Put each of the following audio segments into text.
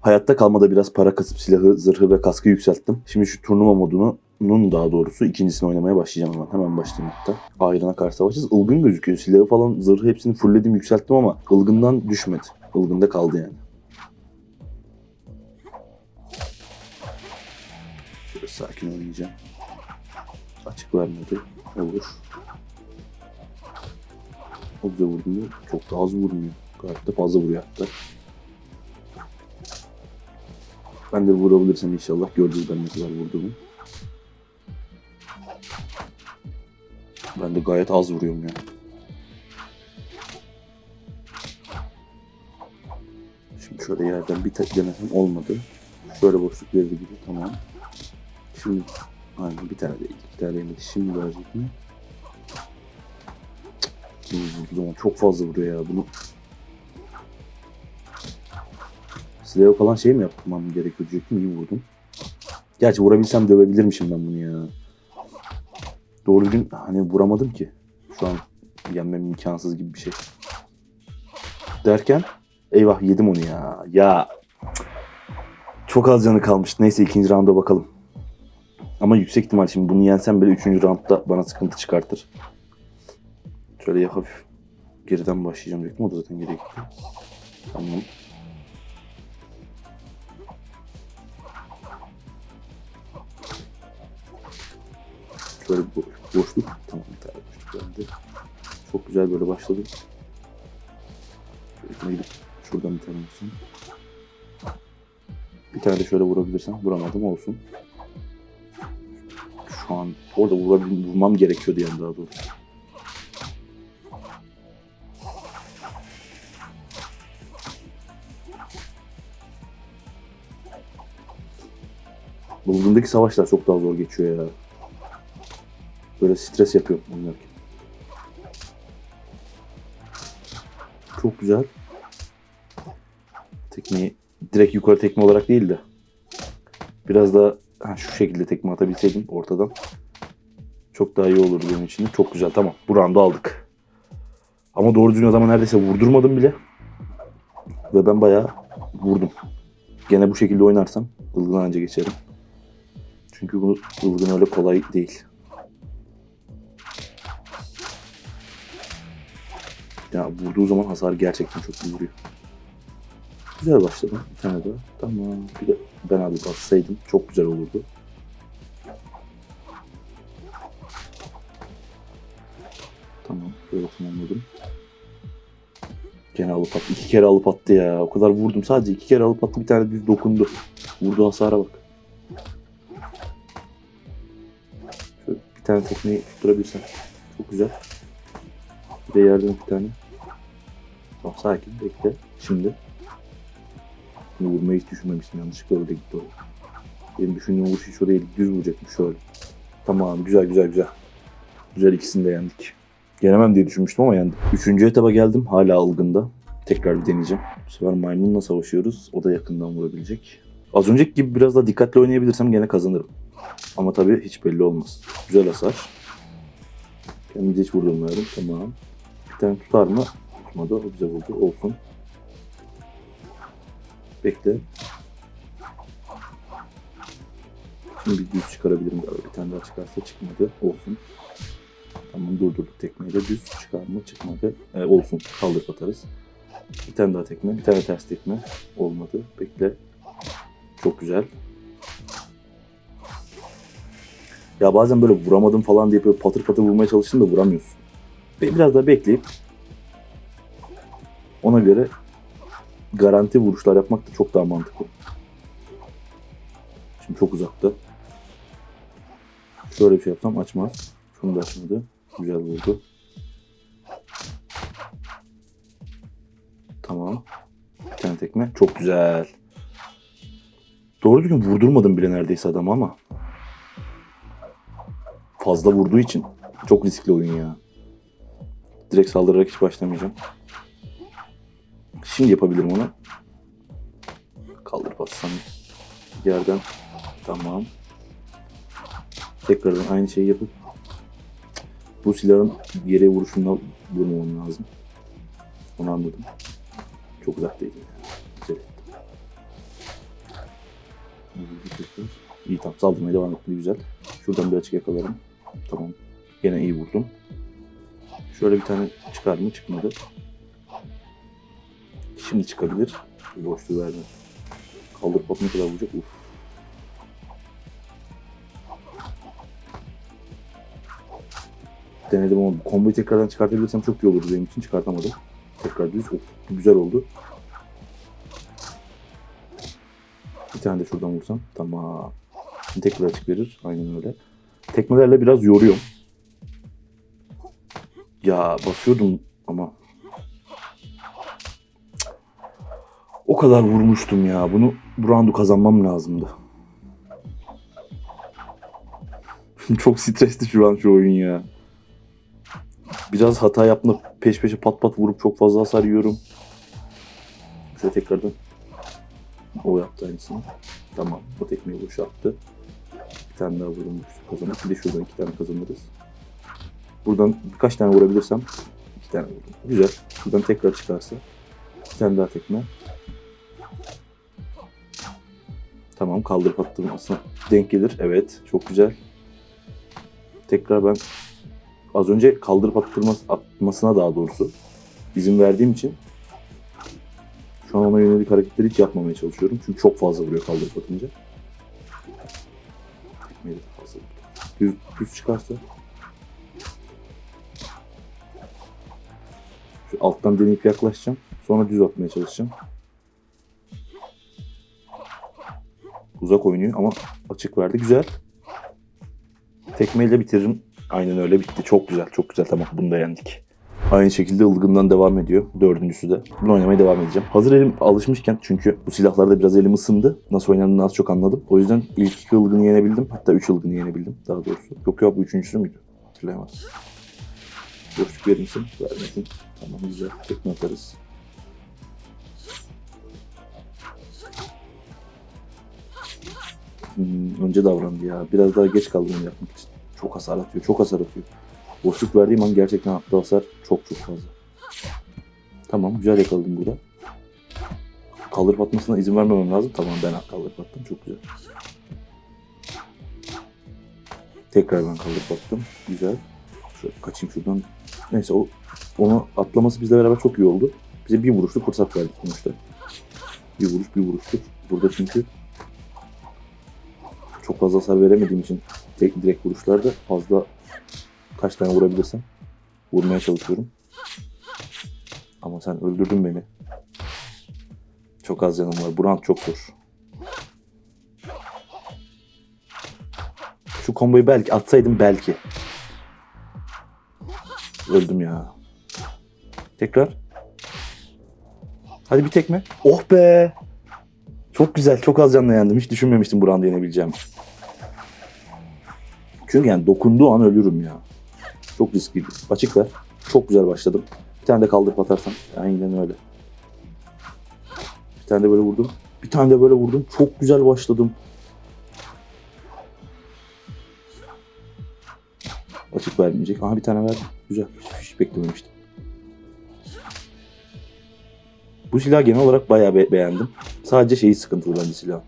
Hayatta kalmada biraz para kasıp silahı, zırhı ve kaskı yükselttim. Şimdi şu turnuva modunun daha doğrusu ikincisini oynamaya başlayacağım hemen. Hemen başlayayım hatta. Ayrına karşı savaşacağız. Ilgın gözüküyor. Silahı falan, zırhı hepsini fullledim, yükselttim ama ılgından düşmedi. Ilgında kaldı yani. Şöyle sakin oynayacağım. Açık vermedi. Olur. Çok güzel vurmuyor. Çok da az vurmuyor. Gayet de fazla vuruyor hatta. Ben de vurabilirsem inşallah göreceğiz ben ne kadar vurduğumu. Ben de gayet az vuruyorum yani. Şimdi şöyle yerden bir tek denesem olmadı. Şöyle boşluk verildi gibi tamam. Şimdi aynen bir tane değil iki tane yemedi. Şimdi verecek mi? Vurduğu zaman çok fazla vuruyor ya bunu. Silahı falan şey mi yapmam gerekiyor diyecektim iyi vurdum. Gerçi vurabilsem dövebilirmişim ben bunu ya. Doğru düzgün hani vuramadım ki. Şu an yenmem imkansız gibi bir şey. Derken eyvah yedim onu ya. Ya çok az canı kalmış. Neyse ikinci rounda bakalım. Ama yüksek ihtimal şimdi bunu yensem bile üçüncü roundda bana sıkıntı çıkartır. Şöyle hafif geriden başlayacağım diyecektim. O da zaten geriye gitti. Tamam. Şöyle bir boş- boşluk. Tamam bir tane boşluk geldi. Çok güzel böyle başladı. Şöyle gidip şuradan bir tane vursun. Bir tane de şöyle vurabilirsem vuramadım olsun. Şu an orada vurabil- vurmam gerekiyordu yani daha doğrusu. Bulduğumdaki savaşlar çok daha zor geçiyor ya. Böyle stres yapıyorum oynarken. Çok güzel. Tekmeyi direkt yukarı tekme olarak değil de biraz daha ha, şu şekilde tekme atabilseydim ortadan çok daha iyi olurdu benim için. Çok güzel tamam. Bu roundu aldık. Ama doğru düzgün adama neredeyse vurdurmadım bile. Ve ben bayağı vurdum. Gene bu şekilde oynarsam ılgın anca geçerim. Çünkü bu ılgın öyle kolay değil. Ya vurduğu zaman hasar gerçekten çok iyi vuruyor. Güzel başladım. Bir tane daha. Tamam. Bir de ben abi bassaydım çok güzel olurdu. Tamam. Böyle tamamladım. Gene alıp attı. İki kere alıp attı ya. O kadar vurdum. Sadece iki kere alıp attı. Bir tane düz dokundu. Vurduğu hasara bak. Şöyle bir tane tekmeyi tutturabilirsen. Çok güzel. Bir de yerden bir tane. Tamam sakin bekle. Şimdi. Bunu vurmayı hiç düşünmemiştim. Yanlışlıkla öyle gitti oraya. Benim düşündüğüm vuruş hiç değil. Düz vuracakmış şöyle. Tamam güzel güzel güzel. Güzel ikisini de yendik. Yenemem diye düşünmüştüm ama yendim. Üçüncü etaba geldim. Hala ılgında. Tekrar bir deneyeceğim. Bu sefer maymunla savaşıyoruz. O da yakından vurabilecek. Az önceki gibi biraz daha dikkatli oynayabilirsem gene kazanırım. Ama tabii hiç belli olmaz. Güzel hasar. Kendimize hiç vurdurmuyorum. Tamam. Bir tane tutar mı? Tutmadı. O bize vurdu. Olsun. Bekle. Şimdi bir düz çıkarabilirim galiba. Bir tane daha çıkarsa çıkmadı. Olsun. Tamam durdurduk tekmeyi de düz çıkar mı çıkmadı. E, olsun kaldırıp atarız. Bir tane daha tekme. Bir tane ters tekme. Olmadı. Bekle. Çok güzel. Ya bazen böyle vuramadım falan diye böyle patır patır vurmaya çalıştın da vuramıyorsun. Biraz daha bekleyip ona göre garanti vuruşlar yapmak da çok daha mantıklı. Şimdi çok uzakta. Şöyle bir şey yapsam açmaz. Şunu da açmadı. Güzel vurdu. Tamam. Bir tane tekme. Çok güzel. Doğru düzgün vurdurmadım bile neredeyse adamı ama. Fazla vurduğu için çok riskli oyun ya. Direkt saldırarak hiç başlamayacağım. Şimdi yapabilirim onu. Kaldır bassam yerden. Tamam. Tekrardan aynı şeyi yapıp bu silahın yere vuruşundan vurmamam lazım. Onu anladım. Çok uzak değil. Güzel. İyi tamam saldırmaya devam etti güzel. Şuradan bir açık yakalarım. Tamam. Gene iyi vurdum. Şöyle bir tane çıkar mı? Çıkmadı. Şimdi çıkabilir. Boşluğu verme. Kaldırıp bak ne kadar vuracak. Uf. Denedim ama bu komboyu tekrardan çıkartabilirsem çok iyi olurdu benim için. Çıkartamadım. Tekrar düz. Of, güzel oldu. Bir tane de şuradan vursam. Tamam. Tekrar açık verir. Aynen öyle. Tekmelerle biraz yoruyorum. Ya basıyordum ama. O kadar vurmuştum ya. Bunu bu roundu kazanmam lazımdı. Çok stresli şu an şu oyun ya. Biraz hata yaptım. Peş peşe pat pat vurup çok fazla hasar yiyorum. Şöyle tekrardan. O yaptı aynısını. Tamam. O tekmeyi boşalttı. Bir tane daha vurum kazanır. Bir de şuradan iki tane kazanırız. Buradan birkaç tane vurabilirsem iki tane vurdum. Güzel. Şuradan tekrar çıkarsa bir tane daha tekme. Tamam kaldırıp attığım aslında denk gelir. Evet. Çok güzel. Tekrar ben az önce kaldırıp attırması, atmasına daha doğrusu izin verdiğim için şu an ona yönelik hareketleri hiç yapmamaya çalışıyorum. Çünkü çok fazla vuruyor kaldırıp atınca. Düz, düz çıkarsa Şu alttan deneyip yaklaşacağım. Sonra düz atmaya çalışacağım. Uzak oynuyor ama açık verdi. Güzel. Tekmeyle bitiririm. Aynen öyle bitti. Çok güzel. Çok güzel. Tamam bunu da yendik. Aynı şekilde ılgından devam ediyor. Dördüncüsü de. Bunu oynamaya devam edeceğim. Hazır elim alışmışken çünkü bu silahlarda biraz elim ısındı. Nasıl oynandığını az çok anladım. O yüzden ilk iki ılgını yenebildim. Hatta üç ılgını yenebildim daha doğrusu. Yok yok bu üçüncüsü müydü? Hatırlayamadım. Boşluk verir misin? Vermedin. Tamam güzel. Tekme atarız. Hmm, önce davrandı ya. Biraz daha geç kaldım onu yapmak için. Çok hasar atıyor. Çok hasar atıyor. Boşluk verdiğim an gerçekten attığı hasar çok çok fazla. Tamam güzel yakaladım burada. Kaldırıp atmasına izin vermemem lazım. Tamam ben kaldırıp attım. Çok güzel. Tekrar ben kaldırıp attım. Güzel. Şöyle kaçayım şuradan. Neyse o onu atlaması bizle beraber çok iyi oldu. Bize bir vuruşluk fırsat verdi sonuçta. Bir vuruş bir vuruşluk. Burada çünkü çok fazla hasar veremediğim için tek direkt vuruşlarda fazla kaç tane vurabilirsem vurmaya çalışıyorum. Ama sen öldürdün beni. Çok az canım var. Bu round çok zor. Şu komboyu belki atsaydım belki. Öldüm ya. Tekrar. Hadi bir tekme. Oh be. Çok güzel. Çok az canla yendim. Hiç düşünmemiştim bu roundu yenebileceğimi. Çünkü yani dokunduğu an ölürüm ya. Çok riskliydi. Açık ver. Çok güzel başladım. Bir tane de kaldırıp atarsam. Aynen öyle. Bir tane de böyle vurdum. Bir tane de böyle vurdum. Çok güzel başladım. Açık vermeyecek. Aha bir tane verdim. Güzel. Hiç, beklememiştim. Bu silahı genel olarak bayağı be- beğendim. Sadece şeyi sıkıntılı bence silah.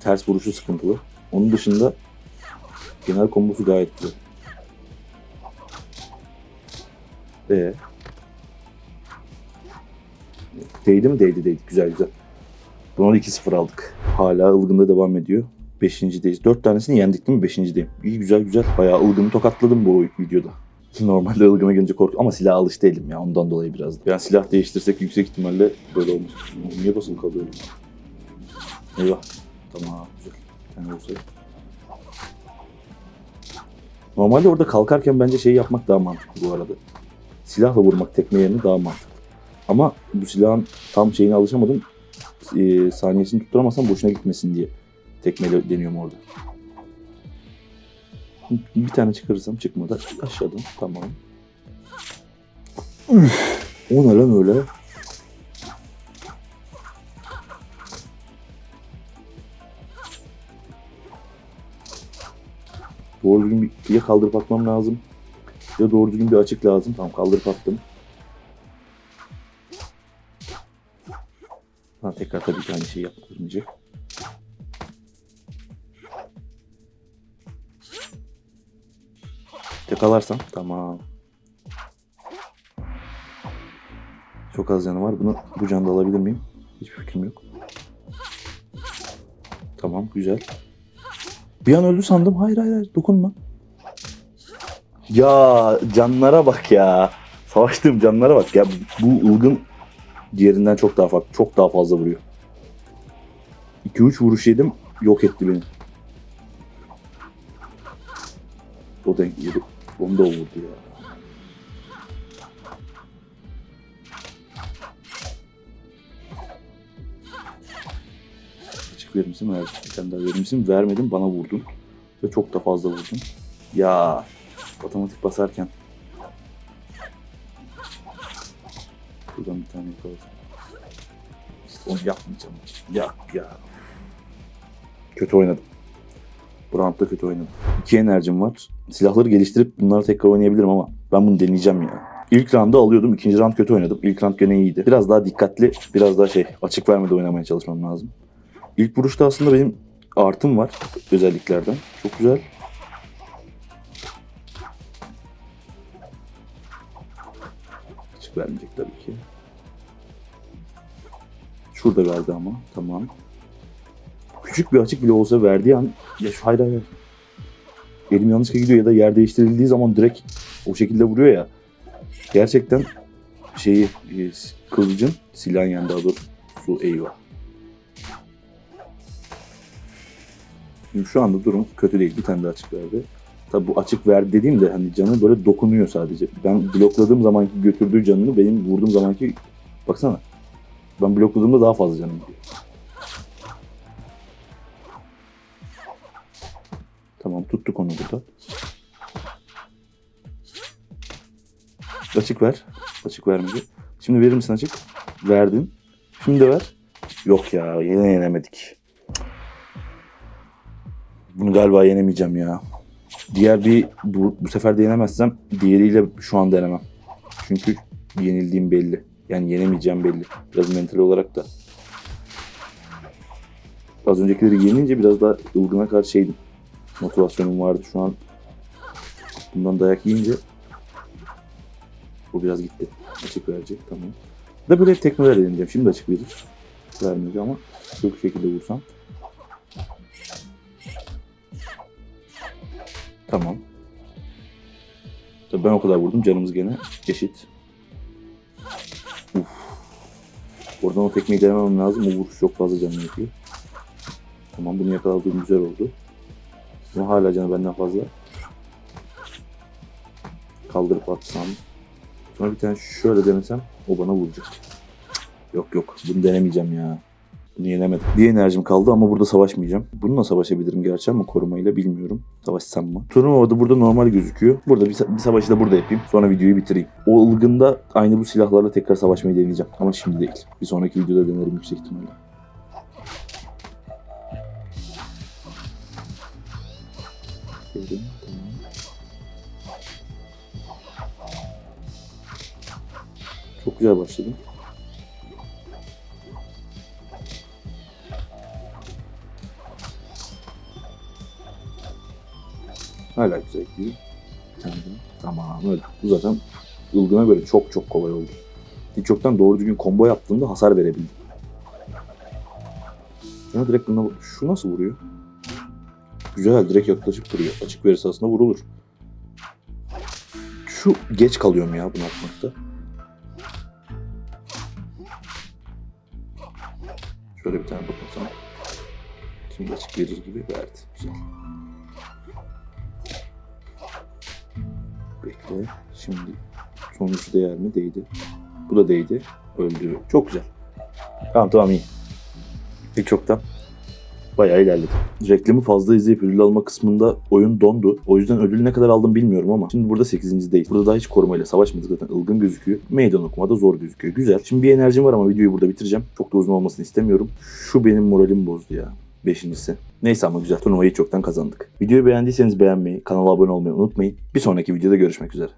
Ters vuruşu sıkıntılı. Onun dışında genel kombosu gayet güzel. Ee, değdi mi? Değdi değdi. Güzel güzel. Bunu 2-0 aldık. Hala ılgında devam ediyor. Beşincideyiz. Dört tanesini yendik değil mi? Beşincideyim. İyi güzel güzel. Bayağı ılgını tokatladım bu videoda. Normalde ılgına gelince kork ama silaha alış değilim ya ondan dolayı biraz. Yani silah değiştirsek yüksek ihtimalle böyle olmuş. Niye basılı kalıyor? Eyvah. Tamam güzel. Bir olsaydı. Normalde orada kalkarken bence şey yapmak daha mantıklı bu arada. Silahla vurmak tekme yerine daha mantıklı. Ama bu silahın tam şeyine alışamadım. Ee, saniyesini tutturamazsam boşuna gitmesin diye tekmeyle deniyorum orada. Bir tane çıkarırsam çıkmadı. Aşağıdan tamam. O ne lan öyle? Doğru düzgün bir, ya kaldırıp atmam lazım. Ya doğru düzgün bir açık lazım. Tamam kaldırıp attım. Ha, tekrar tabii ki aynı şeyi yaptırmayacak. Yakalarsam tamam. Çok az canı var. Bunu bu canda alabilir miyim? Hiçbir fikrim yok. Tamam güzel. Bir an öldü sandım. Hayır hayır hayır dokunma. Ya canlara bak ya. Savaştığım canlara bak ya. Bu ılgın diğerinden çok daha farklı. Çok daha fazla vuruyor. 2-3 vuruş yedim. Yok etti beni. O denk yedi. Onu da vurdu ya. Açık verir misin? Ver. Bir tane daha? Vermedim. Bana vurdun. Ve çok da fazla vurdun. Ya otomatik basarken. Buradan bir tane yakalasın. İşte onu yapmayacağım. Ya ya. Kötü oynadım. Bu roundda kötü oynadım. İki enerjim var. Silahları geliştirip bunları tekrar oynayabilirim ama ben bunu deneyeceğim ya. İlk round'u alıyordum. ikinci round kötü oynadım. İlk round gene iyiydi. Biraz daha dikkatli, biraz daha şey açık vermede oynamaya çalışmam lazım. İlk vuruşta aslında benim artım var özelliklerden. Çok güzel. Açık vermeyecek tabii ki. Şurada verdi ama. Tamam. Küçük bir açık bile olsa verdiği an ya şu hayır hayır. Elim yanlışlıkla gidiyor ya da yer değiştirildiği zaman direkt o şekilde vuruyor ya. Gerçekten şeyi e, kılıcın silahın yani daha doğrusu su eyvah. Şimdi şu anda durum kötü değil. Bir tane de açık verdi. Tabi bu açık verdi dediğimde hani canı böyle dokunuyor sadece. Ben blokladığım zamanki götürdüğü canını benim vurduğum zamanki baksana. Ben blokladığımda daha fazla canım gidiyor. Tamam tuttuk onu burada. Açık ver. Açık vermedi. Şimdi verir misin açık? Verdin. Şimdi de ver. Yok ya yine yenemedik. Bunu galiba yenemeyeceğim ya. Diğer bir bu, bu sefer de yenemezsem diğeriyle şu an denemem. Çünkü yenildiğim belli. Yani yenemeyeceğim belli. Biraz mental olarak da. Az öncekileri yenince biraz daha ılgına karşı şeydim. Motivasyonum vardı. Şu an bundan dayak yiyince bu biraz gitti. Açık verecek tamam. Da böyle tekmeler deneyeceğim. Şimdi açık verir. Vermedi ama şu şekilde vursam. Tamam. Tabii ben o kadar vurdum. Canımız gene eşit. Uf. Oradan o tekmeyi denemem lazım. O vuruş çok fazla canını yakıyor. Tamam bunu yakaladığım güzel oldu. Ama hala canı benden fazla. Kaldırıp atsam. Sonra bir tane şöyle denesem o bana vuracak. Yok yok bunu denemeyeceğim ya. Bunu yenemedim. Bir enerjim kaldı ama burada savaşmayacağım. Bununla savaşabilirim gerçi ama korumayla bilmiyorum. Savaşsam mı? Turnuva da burada normal gözüküyor. Burada bir, bir savaşı da burada yapayım. Sonra videoyu bitireyim. O ılgında aynı bu silahlarla tekrar savaşmayı deneyeceğim. Ama şimdi değil. Bir sonraki videoda denerim yüksek ihtimalle. Çok güzel başladım. Hala güzel gidiyor. Bir. Tamam öyle. Bu zaten Ilgın'a göre çok çok kolay oldu. Hiç yoktan doğru düzgün combo yaptığımda hasar verebildim. Ya direkt buna şu nasıl vuruyor? Güzel direkt yaklaşıp duruyor. Açık verirse aslında vurulur. Şu geç kalıyorum ya bunu atmakta. Şöyle bir tane dokunsam. Şimdi açık verir gibi verdi. Güzel. Bekle. Şimdi sonucu değer mi? Değdi. Bu da değdi. Öldü. Çok güzel. Tamam tamam iyi. Hiç çoktan bayağı ilerledim. Reklamı fazla izleyip ödül alma kısmında oyun dondu. O yüzden ödülü ne kadar aldım bilmiyorum ama şimdi burada 8. değil. Burada daha hiç korumayla savaşmadık zaten ılgın gözüküyor. Meydan okumada zor gözüküyor. Güzel. Şimdi bir enerjim var ama videoyu burada bitireceğim. Çok da uzun olmasını istemiyorum. Şu benim moralim bozdu ya. Beşincisi. Neyse ama güzel. Turnuvayı çoktan kazandık. Videoyu beğendiyseniz beğenmeyi, kanala abone olmayı unutmayın. Bir sonraki videoda görüşmek üzere.